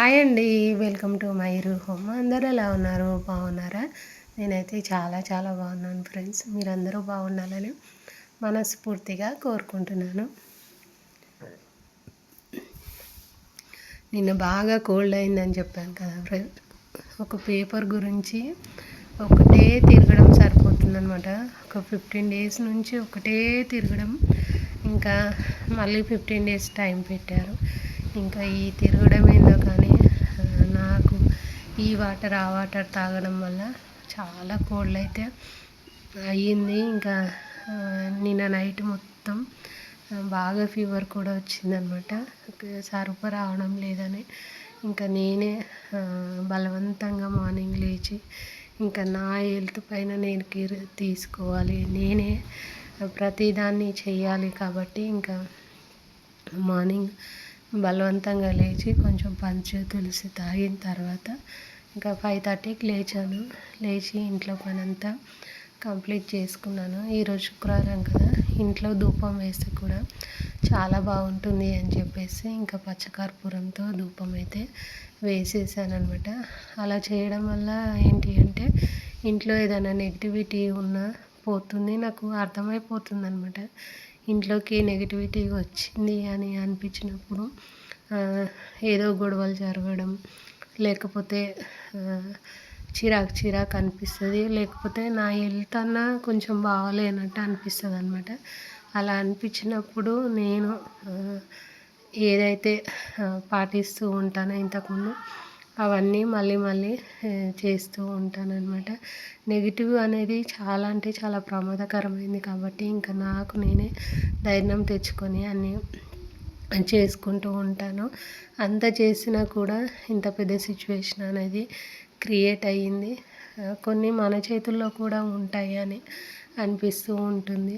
Hi అండి. Welcome to my home. అందరూ ఎలా ఉన్నారు? బాగున్నారా? నేనైతే చాలా చాలా బాగున్నాను ఫ్రెండ్స్. మీరందరూ బాగుండాలని మనస్ఫూర్తిగా కోరుకుంటున్నాను. నిన్న బాగా కోల్డ్ అయిందని చెప్పాను కదా ఫ్రెండ్స్ ఒక పేపర్ గురించి ఒకటే తిరగడం సరిపోతుందనమాట ఒక ఫిఫ్టీన్ డేస్ నుంచి ఒకటే తిరగడం. ఇంకా మళ్ళీ ఫిఫ్టీన్ డేస్ టైం పెట్టారు. ఇంకా ఈ తిరగడం ఏందో కానీ నాకు ఈ వాటర్ ఆ వాటర్ తాగడం వల్ల చాలా కోల్డ్ అయితే అయ్యింది. ఇంకా నిన్న నైట్ మొత్తం బాగా ఫీవర్ కూడా వచ్చిందనమాట సరుపు రావడం లేదని ఇంకా నేనే బలవంతంగా మార్నింగ్ లేచి ఇంకా నా హెల్త్ పైన నేను కేర్ తీసుకోవాలి. నేనే ప్రతిదాన్ని చేయాలి కాబట్టి ఇంకా మార్నింగ్ బలవంతంగా లేచి కొంచెం పంచు తులసి తాగిన తర్వాత ఇంకా ఫైవ్ థర్టీకి లేచాను. లేచి ఇంట్లో పని అంతా కంప్లీట్ చేసుకున్నాను. ఈరోజు శుక్రవారం కదా. ఇంట్లో ధూపం వేస్తే కూడా చాలా బాగుంటుంది అని చెప్పేసి ఇంకా పచ్చకర్పూరంతో ధూపం అయితే వేసేసాను అనమాట అలా చేయడం వల్ల ఏంటి అంటే ఇంట్లో ఏదైనా నెగిటివిటీ ఉన్నా పోతుంది. నాకు అర్థమైపోతుంది అనమాట ఇంట్లోకి నెగిటివిటీ వచ్చింది అని అనిపించినప్పుడు ఏదో గొడవలు జరగడం లేకపోతే చిరాకు చిరాకు అనిపిస్తుంది లేకపోతే నా హెల్త్ అన్నా కొంచెం బాగాలేనట్టు అనిపిస్తుంది అనమాట అలా అనిపించినప్పుడు నేను ఏదైతే పాటిస్తూ ఉంటానో ఇంతకుముందు అవన్నీ మళ్ళీ మళ్ళీ చేస్తూ ఉంటాను అనమాట నెగిటివ్ అనేది చాలా అంటే చాలా ప్రమాదకరమైంది కాబట్టి ఇంకా నాకు నేనే ధైర్యం తెచ్చుకొని అన్నీ చేసుకుంటూ ఉంటాను. అంత చేసినా కూడా ఇంత పెద్ద సిచ్యువేషన్ అనేది క్రియేట్ అయ్యింది. కొన్ని మన చేతుల్లో కూడా ఉంటాయి అని అనిపిస్తూ ఉంటుంది.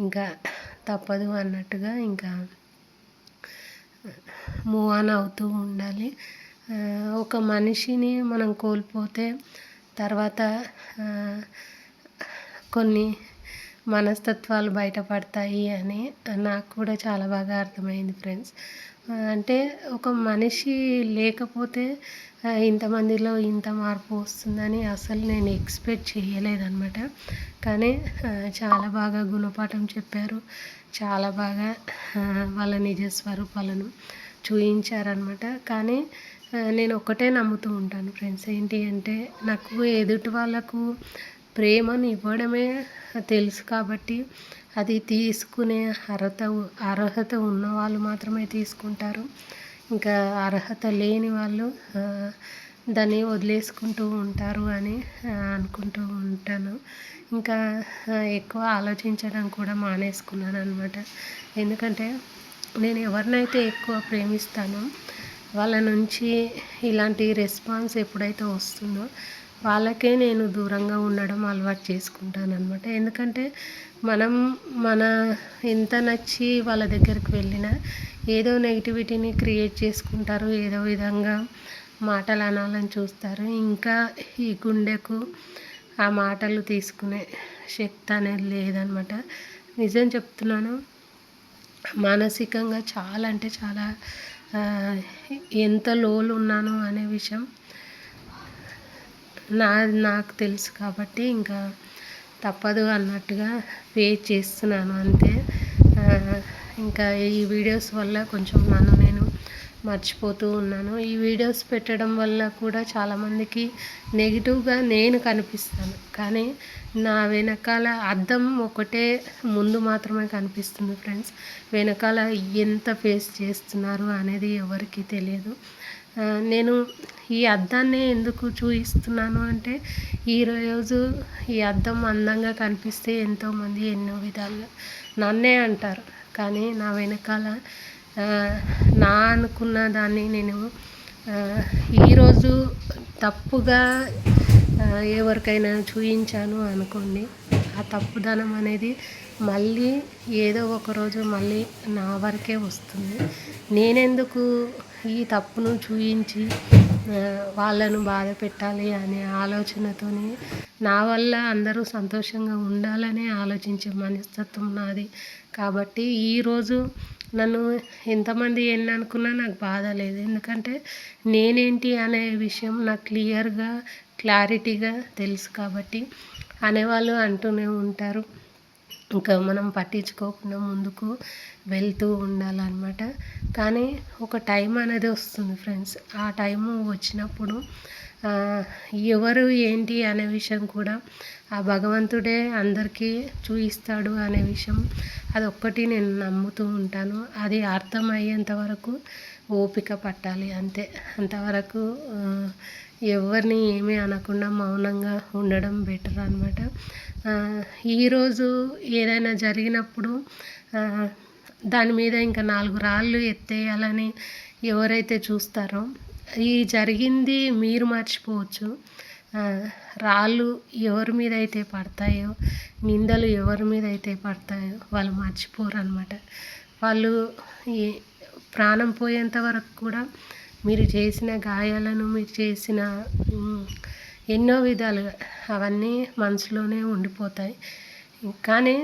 ఇంకా తప్పదు అన్నట్టుగా ఇంకా మూవ్ ఆన్ అవుతూ ఉండాలి. ఒక మనిషిని మనం కోల్పోతే తర్వాత కొన్ని మనస్తత్వాలు బయటపడతాయి అని నాకు కూడా చాలా బాగా అర్థమైంది ఫ్రెండ్స్. అంటే ఒక మనిషి లేకపోతే ఇంతమందిలో ఇంత మార్పు వస్తుందని అసలు నేను ఎక్స్పెక్ట్ చేయలేదన్నమాట. కానీ చాలా బాగా గుణపాఠం చెప్పారు. చాలా బాగా వాళ్ళ నిజ స్వరూపాలను. చూయించారనమాట కానీ నేను ఒక్కటే నమ్ముతూ ఉంటాను ఫ్రెండ్స్. ఏంటి అంటే నాకు ఎదుటి వాళ్ళకు ప్రేమను ఇవ్వడమే తెలుసు కాబట్టి అది తీసుకునే అర్హత అర్హత ఉన్న వాళ్ళు మాత్రమే తీసుకుంటారు. ఇంకా అర్హత లేని వాళ్ళు దాన్ని వదిలేసుకుంటూ ఉంటారు అని అనుకుంటూ ఉంటాను. ఇంకా ఎక్కువ ఆలోచించడం కూడా మానేసుకున్నాను అనమాట ఎందుకంటే నేను ఎవరినైతే ఎక్కువ ప్రేమిస్తానో వాళ్ళ నుంచి ఇలాంటి రెస్పాన్స్ ఎప్పుడైతే వస్తుందో వాళ్ళకే నేను దూరంగా ఉండడం అలవాటు చేసుకుంటాను అనమాట ఎందుకంటే మనం మన ఎంత నచ్చి వాళ్ళ దగ్గరికి వెళ్ళినా ఏదో నెగిటివిటీని క్రియేట్ చేసుకుంటారు ఏదో విధంగా మాటలు అనాలని చూస్తారు. ఇంకా ఈ గుండెకు ఆ మాటలు తీసుకునే శక్తి అనేది లేదనమాట నిజం చెప్తున్నాను మానసికంగా చాలా అంటే చాలా ఎంత లోలు ఉన్నాను అనే విషయం నా నాకు తెలుసు కాబట్టి ఇంకా తప్పదు అన్నట్టుగా పే చేస్తున్నాను అంతే. ఇంకా ఈ వీడియోస్ వల్ల కొంచెం నన్ను మర్చిపోతూ ఉన్నాను. ఈ వీడియోస్ పెట్టడం వల్ల కూడా చాలామందికి నెగిటివ్గా నేను కనిపిస్తాను. కానీ నా వెనకాల అద్దం ఒకటే ముందు మాత్రమే కనిపిస్తుంది ఫ్రెండ్స్ వెనకాల ఎంత ఫేస్ చేస్తున్నారు అనేది ఎవరికీ తెలియదు. నేను ఈ అద్దాన్ని ఎందుకు చూపిస్తున్నాను అంటే ఈరోజు ఈ అద్దం అందంగా కనిపిస్తే ఎంతోమంది ఎన్నో విధాలుగా నన్నే అంటారు. కానీ నా వెనకాల నా అనుకున్న దాన్ని నేను ఈరోజు తప్పుగా ఎవరికైనా చూపించాను అనుకోండి. ఆ తప్పుదనం అనేది మళ్ళీ ఏదో ఒక రోజు మళ్ళీ నా వరకే వస్తుంది. నేనెందుకు ఈ తప్పును చూపించి వాళ్ళను బాధ పెట్టాలి అనే ఆలోచనతోని నా వల్ల అందరూ సంతోషంగా ఉండాలని ఆలోచించే మనస్తత్వం నాది. కాబట్టి ఈరోజు నన్ను ఎంతమంది ఎన్ని అనుకున్నా నాకు బాధ లేదు. ఎందుకంటే నేనేంటి అనే విషయం నాకు క్లియర్గా క్లారిటీగా తెలుసు కాబట్టి అనేవాళ్ళు అంటూనే ఉంటారు. ఇంకా మనం పట్టించుకోకుండా ముందుకు వెళ్తూ ఉండాలన్నమాట. కానీ ఒక టైం అనేది వస్తుంది ఫ్రెండ్స్. ఆ టైము వచ్చినప్పుడు ఎవరు ఏంటి అనే విషయం కూడా ఆ భగవంతుడే అందరికీ చూపిస్తాడు అనే విషయం అది ఒక్కటి నేను నమ్ముతూ ఉంటాను. అది అర్థమయ్యేంత వరకు ఓపిక పట్టాలి అంతే. అంతవరకు ఎవరిని ఏమీ అనకుండా మౌనంగా ఉండడం బెటర్ అనమాట ఈరోజు ఏదైనా జరిగినప్పుడు దాని మీద ఇంకా నాలుగు రాళ్ళు ఎత్తేయాలని ఎవరైతే చూస్తారో ఈ జరిగింది మీరు మర్చిపోవచ్చు. రాళ్ళు ఎవరి మీద అయితే పడతాయో నిందలు ఎవరి మీద అయితే పడతాయో వాళ్ళు మర్చిపోరు అనమాట వాళ్ళు ఈ ప్రాణం పోయేంత వరకు కూడా మీరు చేసిన గాయాలను మీరు చేసిన ఎన్నో విధాలుగా అవన్నీ మనసులోనే ఉండిపోతాయి. కానీ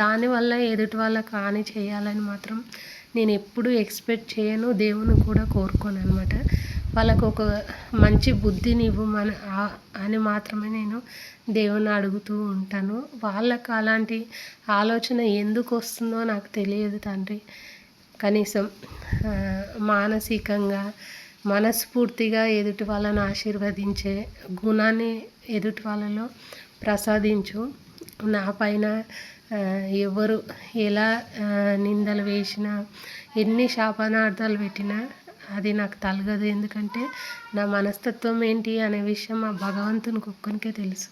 దానివల్ల ఎదుటి వాళ్ళకు హాని చేయాలని మాత్రం నేను ఎప్పుడూ ఎక్స్పెక్ట్ చేయను దేవుని కూడా కోరుకోను అనమాట వాళ్ళకు ఒక మంచి బుద్ధిని ఇవ్వమన అని మాత్రమే నేను దేవుని అడుగుతూ ఉంటాను. వాళ్ళకు అలాంటి ఆలోచన ఎందుకు వస్తుందో నాకు తెలియదు తండ్రి. కనీసం మానసికంగా మనస్ఫూర్తిగా ఎదుటి వాళ్ళని ఆశీర్వదించే గుణాన్ని ఎదుటి వాళ్ళలో ప్రసాదించు. నా పైన ఎవరు ఎలా నిందలు వేసినా ఎన్ని శాపనార్థాలు పెట్టినా అది నాకు తలగదు. ఎందుకంటే నా మనస్తత్వం ఏంటి అనే విషయం ఆ భగవంతునికి ఒక్కనికే తెలుసు.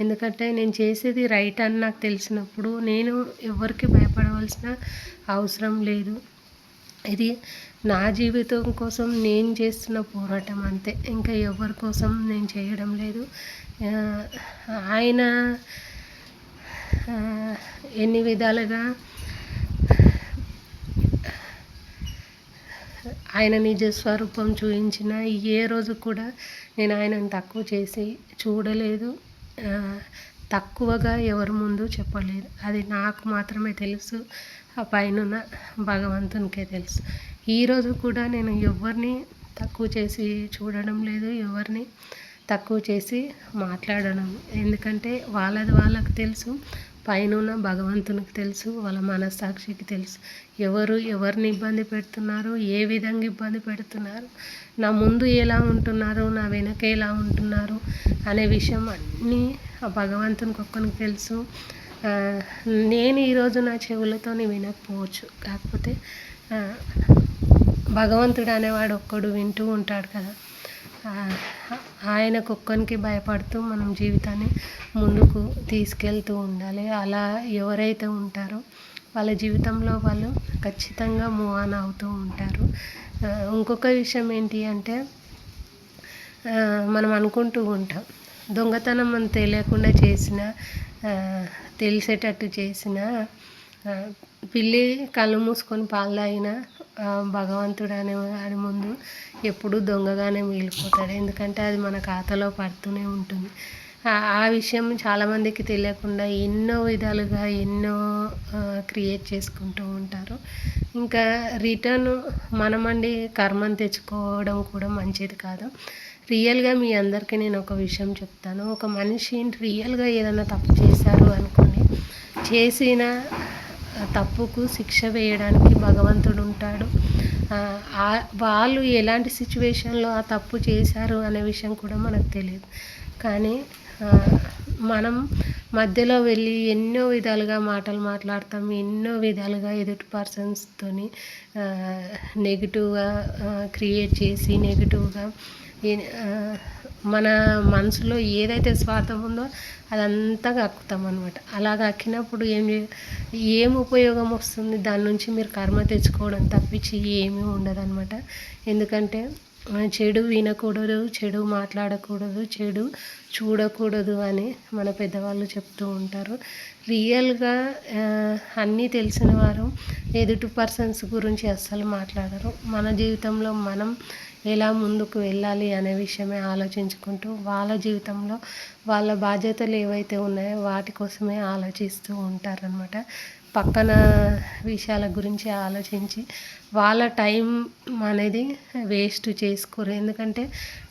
ఎందుకంటే నేను చేసేది రైట్ అని నాకు తెలిసినప్పుడు నేను ఎవరికి భయపడవలసిన అవసరం లేదు. ఇది నా జీవితం కోసం నేను చేస్తున్న పోరాటం అంతే. ఇంకా ఎవరి కోసం నేను చేయడం లేదు. ఆయన ఎన్ని విధాలుగా ఆయన నిజ స్వరూపం చూపించిన ఏ రోజు కూడా నేను ఆయనను తక్కువ చేసి చూడలేదు. తక్కువగా ఎవరి ముందు చెప్పలేదు. అది నాకు మాత్రమే తెలుసు. ఆ పైన భగవంతునికే తెలుసు. ఈరోజు కూడా నేను ఎవరిని తక్కువ చేసి చూడడం లేదు ఎవరిని తక్కువ చేసి మాట్లాడడం. ఎందుకంటే వాళ్ళది వాళ్ళకు తెలుసు పైన భగవంతునికి తెలుసు వాళ్ళ మనస్సాక్షికి తెలుసు. ఎవరు ఎవరిని ఇబ్బంది పెడుతున్నారు ఏ విధంగా ఇబ్బంది పెడుతున్నారు నా ముందు ఎలా ఉంటున్నారు నా వెనక ఎలా ఉంటున్నారు అనే విషయం అన్నీ ఆ భగవంతునికి ఒక్కనికి తెలుసు. నేను ఈరోజు నా చెవులతో వినకపోవచ్చు. కాకపోతే భగవంతుడు అనేవాడు ఒక్కడు వింటూ ఉంటాడు కదా. ఆయన కుక్కనికి భయపడుతూ మనం జీవితాన్ని ముందుకు తీసుకెళ్తూ ఉండాలి. అలా ఎవరైతే ఉంటారో వాళ్ళ జీవితంలో వాళ్ళు ఖచ్చితంగా మూవ్ ఆన్ అవుతూ ఉంటారు. ఇంకొక విషయం ఏంటి అంటే మనం అనుకుంటూ ఉంటాం దొంగతనం మనం తెలియకుండా చేసిన తెలిసేటట్టు చేసిన పిల్లి కళ్ళు మూసుకొని పాలు తాగిన భగవంతుడు అనే వాడి ముందు ఎప్పుడు దొంగగానే మిగిలిపోతాడు. ఎందుకంటే అది మన ఖాతాలో పడుతూనే ఉంటుంది. ఆ విషయం చాలామందికి తెలియకుండా ఎన్నో విధాలుగా ఎన్నో క్రియేట్ చేసుకుంటూ ఉంటారు. ఇంకా రిటర్న్ మనమండి కర్మను తెచ్చుకోవడం కూడా మంచిది కాదు. రియల్గా మీ అందరికీ నేను ఒక విషయం చెప్తాను. ఒక మనిషి రియల్గా ఏదైనా తప్పు చేశారు అనుకోండి చేసిన తప్పుకు శిక్ష వేయడానికి భగవంతుడు ఉంటాడు వాళ్ళు ఎలాంటి సిచ్యువేషన్లో ఆ తప్పు చేశారు అనే విషయం కూడా మనకు తెలియదు. కానీ మనం మధ్యలో వెళ్ళి ఎన్నో విధాలుగా మాటలు మాట్లాడతాం ఎన్నో విధాలుగా ఎదుటి పర్సన్స్తోని నెగిటివ్గా క్రియేట్ చేసి నెగిటివ్గా మన మనసులో ఏదైతే స్వార్థం ఉందో అదంతా కక్కుతాం అనమాట అలా కక్కినప్పుడు ఏం ఏం ఉపయోగం వస్తుంది? దాని నుంచి మీరు కర్మ తెచ్చుకోవడం తప్పించి ఏమీ ఉండదు అనమాట ఎందుకంటే చెడు వినకూడదు చెడు మాట్లాడకూడదు చెడు చూడకూడదు అని మన పెద్దవాళ్ళు చెప్తూ ఉంటారు. రియల్గా అన్నీ తెలిసిన వారు ఎదుటి పర్సన్స్ గురించి అస్సలు మాట్లాడరు. మన జీవితంలో మనం ఎలా ముందుకు వెళ్ళాలి అనే విషయమే ఆలోచించుకుంటూ వాళ్ళ జీవితంలో వాళ్ళ బాధ్యతలు ఏవైతే ఉన్నాయో వాటి కోసమే ఆలోచిస్తూ ఉంటారనమాట పక్కన విషయాల గురించి ఆలోచించి వాళ్ళ టైం అనేది వేస్ట్ చేసుకోరు. ఎందుకంటే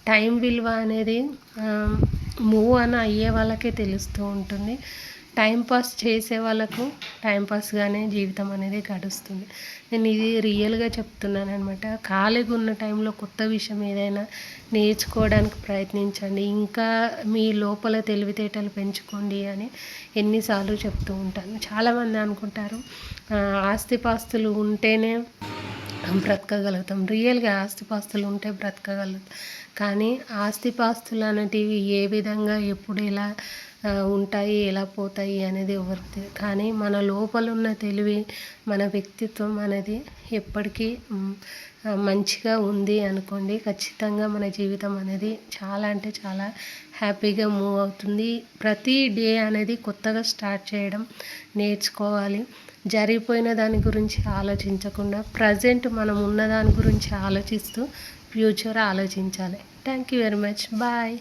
టైం విలువ అనేది మూవ్ అని అయ్యే వాళ్ళకే తెలుస్తూ ఉంటుంది. టైంపాస్ చేసే వాళ్ళకు టైంపాస్గానే జీవితం అనేది గడుస్తుంది. నేను ఇది రియల్గా చెప్తున్నాను అనమాట ఖాళీగా ఉన్న టైంలో కొత్త విషయం ఏదైనా నేర్చుకోవడానికి ప్రయత్నించండి. ఇంకా మీ లోపల తెలివితేటలు పెంచుకోండి అని ఎన్నిసార్లు చెప్తూ ఉంటాను. చాలామంది అనుకుంటారు ఆస్తిపాస్తులు ఉంటేనే బ్రతకగలుగుతాం. రియల్గా ఆస్తిపాస్తులు ఉంటే బ్రతకగలుగుతాం. కానీ ఆస్తిపాస్తులు అనేటివి ఏ విధంగా ఎప్పుడు ఎలా ఉంటాయి ఎలా పోతాయి అనేది ఎవరికి కానీ మన లోపల ఉన్న తెలివి మన వ్యక్తిత్వం అనేది ఎప్పటికీ మంచిగా ఉంది అనుకోండి. ఖచ్చితంగా మన జీవితం అనేది చాలా అంటే చాలా హ్యాపీగా మూవ్ అవుతుంది. ప్రతి డే అనేది కొత్తగా స్టార్ట్ చేయడం నేర్చుకోవాలి. జరిగిపోయిన దాని గురించి ఆలోచించకుండా ప్రజెంట్ మనం ఉన్న దాని గురించి ఆలోచిస్తూ ఫ్యూచర్ ఆలోచించాలి. Thank you very much. Bye.